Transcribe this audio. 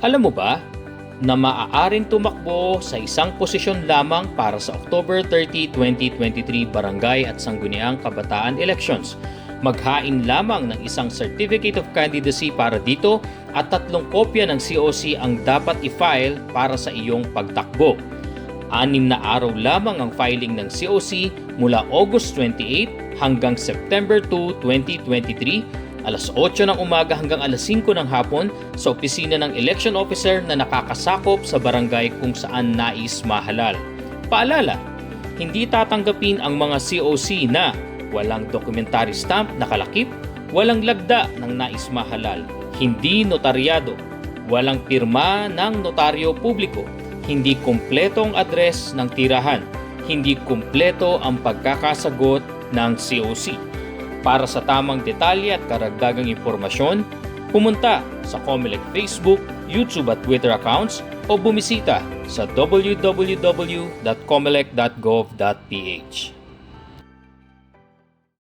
Alam mo ba na maaaring tumakbo sa isang posisyon lamang para sa October 30, 2023 Barangay at Sangguniang Kabataan Elections. Maghain lamang ng isang Certificate of Candidacy para dito at tatlong kopya ng COC ang dapat i-file para sa iyong pagtakbo. Anim na araw lamang ang filing ng COC mula August 28 hanggang September 2, 2023, alas 8 ng umaga hanggang alas 5 ng hapon sa opisina ng election officer na nakakasakop sa barangay kung saan nais mahalal. Paalala, hindi tatanggapin ang mga COC na walang documentary stamp na kalakip, walang lagda ng nais mahalal, hindi notaryado, walang pirma ng notaryo publiko, hindi kumpletong address ng tirahan, hindi kumpleto ang pagkakasagot ng COC. Para sa tamang detalye at karagdagang impormasyon, pumunta sa Comelec Facebook, YouTube at Twitter accounts o bumisita sa www.comelec.gov.ph.